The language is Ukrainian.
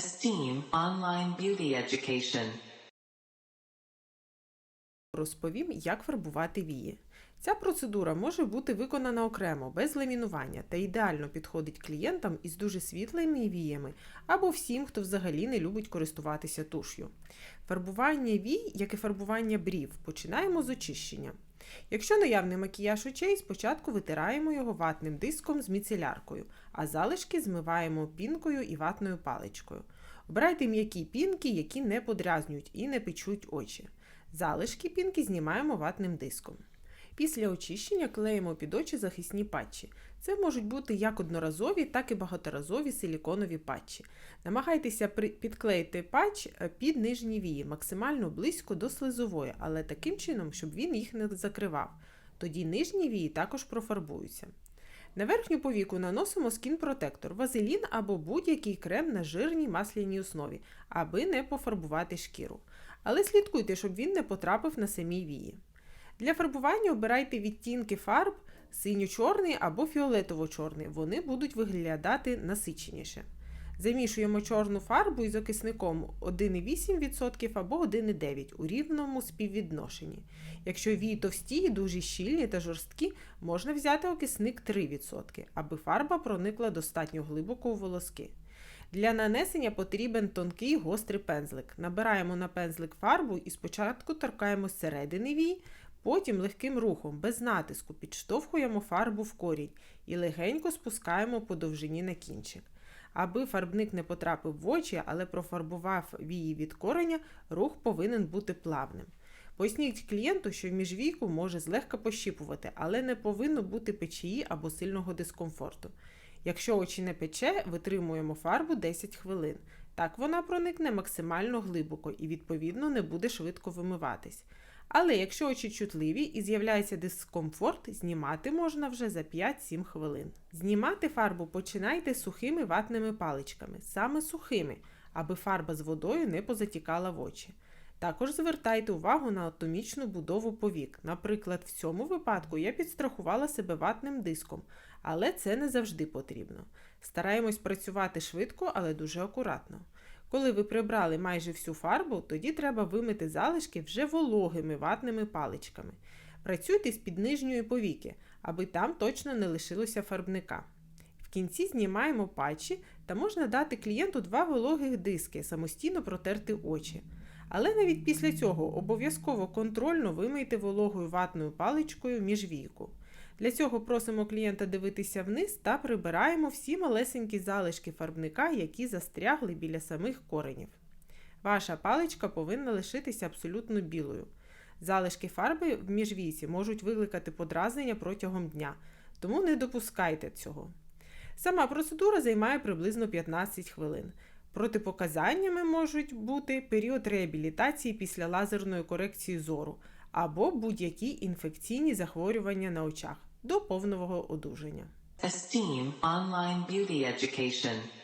Esteem Online Beauty Education. Розповім, як фарбувати вії. Ця процедура може бути виконана окремо, без ламінування та ідеально підходить клієнтам із дуже світлими віями або всім, хто взагалі не любить користуватися туш'ю. Фарбування вій, як і фарбування брів, починаємо з очищення. Якщо наявний макіяж очей, спочатку витираємо його ватним диском з міцеляркою, а залишки змиваємо пінкою і ватною паличкою. Обирайте м'які пінки, які не подрязнюють і не печуть очі. Залишки пінки знімаємо ватним диском. Після очищення клеїмо під очі захисні патчі. Це можуть бути як одноразові, так і багаторазові силіконові патчі. Намагайтеся підклеїти патч е, під нижні вії, максимально близько до слизової, але таким чином, щоб він їх не закривав. Тоді нижні вії також профарбуються. На верхню повіку наносимо скін-протектор, вазелін або будь-який крем на жирній масляній основі, аби не пофарбувати шкіру. Але слідкуйте, щоб він не потрапив на самі вії. Для фарбування обирайте відтінки фарб синьо-чорний або фіолетово-чорний. Вони будуть виглядати насиченіше. Замішуємо чорну фарбу із окисником 1,8% або 1,9% у рівному співвідношенні. Якщо вії товсті, дуже щільні та жорсткі, можна взяти окисник 3%, аби фарба проникла достатньо глибоко у волоски. Для нанесення потрібен тонкий гострий пензлик. Набираємо на пензлик фарбу і спочатку торкаємо середини вій, потім легким рухом, без натиску, підштовхуємо фарбу в корінь і легенько спускаємо по довжині на кінчик. Аби фарбник не потрапив в очі, але профарбував вії від кореня, рух повинен бути плавним. Поясніть клієнту, що міжвійку може злегка пощіпувати, але не повинно бути печії або сильного дискомфорту. Якщо очі не пече, витримуємо фарбу 10 хвилин. Так вона проникне максимально глибоко і, відповідно, не буде швидко вимиватись. Але якщо очі чутливі і з'являється дискомфорт, знімати можна вже за 5-7 хвилин. Знімати фарбу починайте сухими ватними паличками, саме сухими, аби фарба з водою не позатікала в очі. Також звертайте увагу на атомічну будову повік. Наприклад, в цьому випадку я підстрахувала себе ватним диском, але це не завжди потрібно. Стараємось працювати швидко, але дуже акуратно. Коли ви прибрали майже всю фарбу, тоді треба вимити залишки вже вологими ватними паличками. Працюйте з-під нижньої повіки, аби там точно не лишилося фарбника. В кінці знімаємо патчі та можна дати клієнту два вологих диски, самостійно протерти очі. Але навіть після цього обов'язково контрольно вимийте вологою ватною паличкою міжвійку. Для цього просимо клієнта дивитися вниз та прибираємо всі малесенькі залишки фарбника, які застрягли біля самих коренів. Ваша паличка повинна лишитися абсолютно білою. Залишки фарби в міжвійці можуть викликати подразнення протягом дня, тому не допускайте цього. Сама процедура займає приблизно 15 хвилин. Протипоказаннями можуть бути період реабілітації після лазерної корекції зору або будь-які інфекційні захворювання на очах до повного одужання. Esteem Online Beauty Education.